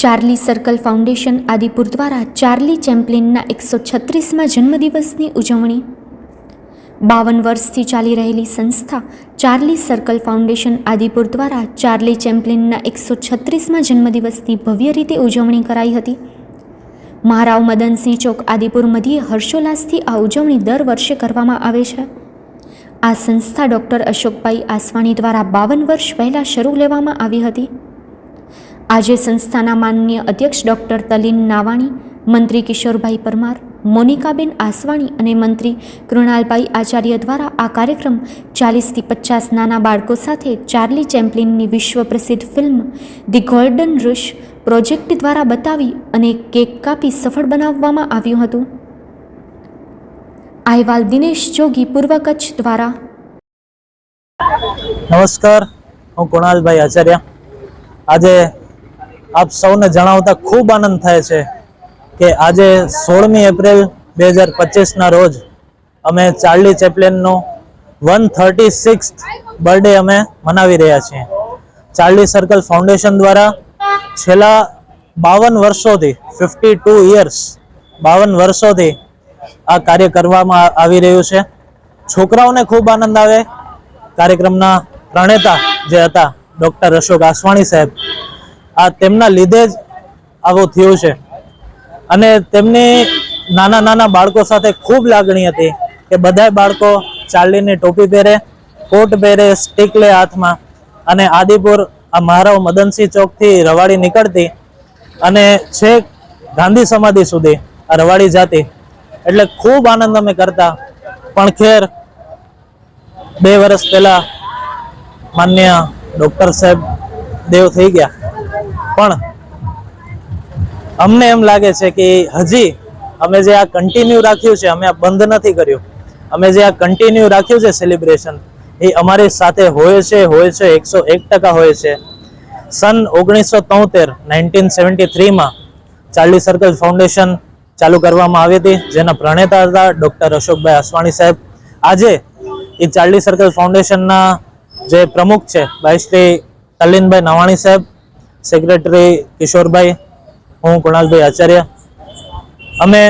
Charlie circle foundation Adipur દ્વારા Charlie ચેમ્પલિનના એકસો છત્રીસમાં જન્મદિવસની ઉજવણી. બાવન વર્ષથી ચાલી રહેલી સંસ્થા ચાર્લી સર્કલ ફાઉન્ડેશન આદિપુર દ્વારા ચાર્લી ચેમ્પલિનના એકસો છત્રીસમાં જન્મદિવસની ભવ્ય રીતે ઉજવણી કરાઈ હતી. મહારાવ મદનસિંહ ચોક આદિપુર મધ્યે હર્ષોલ્લાસથી આ ઉજવણી દર વર્ષે કરવામાં આવે છે. આ સંસ્થા ડૉક્ટર અશોકભાઈ આસવાણી દ્વારા બાવન વર્ષ પહેલાં શરૂ લેવામાં આવી હતી. આજે સંસ્થાના માનનીય અધ્યક્ષ ડૉક્ટર તલીન નાવાણી, મંત્રી કિશોરભાઈ પરમાર, મોનિકાબેન આસવાણી અને મંત્રી કૃણાલભાઈ આચાર્ય દ્વારા આ કાર્યક્રમ ચાલીસથી પચાસ નાના બાળકો સાથે ચાર્લી ચેમ્પલિનની વિશ્વ પ્રસિદ્ધ film the golden rush project દ્વારા બતાવી અને કેક કાપી સફળ બનાવવામાં આવ્યું હતું. અહેવાલ દિનેશ જોગી પૂર્વ કચ્છ દ્વારા. નમસ્કાર, હું કુણાલભાઈ આચાર્ય. આજે આપ સૌને જણાવતા ખૂબ આનંદ થાય છે કે આજે સોળમી એપ્રિલ બે હજાર પચીસના રોજ અમે ચાર્લી ચેપ્લેનનો વન થર્ટી સિક્સ બર્થડે અમે મનાવી રહ્યા છીએ. ચાર્લી સર્કલ ફાઉન્ડેશન દ્વારા છેલ્લા બાવન વર્ષોથી, ફિફ્ટી ટુ ઇયર્સ બાવન વર્ષોથી આ કાર્ય કરવામાં આવી રહ્યું છે. છોકરાઓને ખૂબ આનંદ આવે. કાર્યક્રમના પ્રણેતા જે હતા, ડૉક્ટર અશોક આસવાણી સાહેબ આ તેમના લીધે જ આવું થયું છે. અને તેમની નાના નાના બાળકો સાથે ખૂબ લાગણી હતી કે બધા બાળકો ચાર્લીની ટોપી પહેરે, કોટ પહેરે સ્ટીક લે હાથમાં અને આદિપુર આ મહારાવ મદનસિંહ ચોકથી રવાડી નીકળતી અને છેક ગાંધી સમાધિ સુધી આ રવાડી જાતી. એટલે ખૂબ આનંદ અમે કરતા. પણ ખેર, બે વર્ષ પહેલાં માન્ય ડૉક્ટર સાહેબ દેવ થઈ ગયા. પણ અમને એમ લાગે છે કે હજી અમે જે આ કન્ટિન્યુ રાખ્યું છે, અમે આ બંધ નથી કર્યું. અમે જે આ કન્ટિન્યુ રાખ્યું છે સેલિબ્રેશન એ અમારી સાથે હોય છે હોય છે, એકસો એક ટકા હોય છે. સન ઓગણીસો તોતેર, નાઇન્ટીન સેવન્ટી થ્રીમાં ચાર્લી સર્કલ ફાઉન્ડેશન ચાલુ કરવામાં આવી હતી, જેના પ્રણેતા હતા ડૉક્ટર અશોકભાઈ અસવાણી સાહેબ. આજે એ ચાર્લી સર્કલ ફાઉન્ડેશનના જે પ્રમુખ છે ભાઈ શ્રી તલ્લીનભાઈ નવાણી સાહેબ સેક્રેટરી કિશોરભાઈ, હું કુણાલભાઈ આચાર્ય. અમે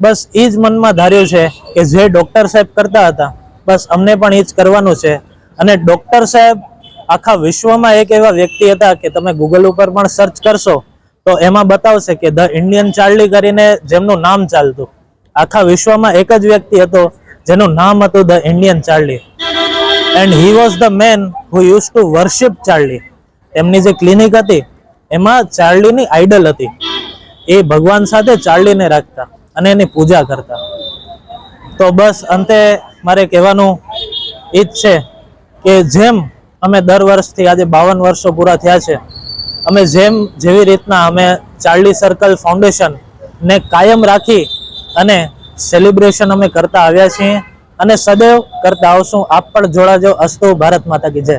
બસ એ જ મનમાં ધાર્યું છે કે જે ડૉક્ટર સાહેબ કરતા હતા, બસ અમને પણ એ જ કરવાનું છે. અને ડૉક્ટર સાહેબ આખા વિશ્વમાં એક એવા વ્યક્તિ હતા કે તમે ગૂગલ ઉપર પણ સર્ચ કરશો, તો એમાં બતાવશે કે ધ ઇન્ડિયન ચાર્લી કરીને જેમનું નામ ચાલતું. આખા વિશ્વમાં એક જ વ્યક્તિ હતો, જેનું નામ હતું the Indian Charlie. And he was the man who use to worship Charlie. એમની જે ક્લિનિક હતી એમાં ચાર્લીની આઈડલ હતી. એ ભગવાન સાથે ચાર્લીને રાખતા અને એની પૂજા કરતા. તો બસ અંતે મારે કહેવાનું એ જ છે કે જેમ અમે દર વર્ષથી આજે બાવન વર્ષો પૂરા થયા છે, અમે જેમ જેવી રીતના અમે ચાર્લી સર્કલ ફાઉન્ડેશન ને કાયમ રાખી અને સેલિબ્રેશન અમે કરતા આવ્યા છીએ અને સદૈવ કરતા આવશું આપ પણ જોડાજો અસ્તુ ભારત માતા કી જય.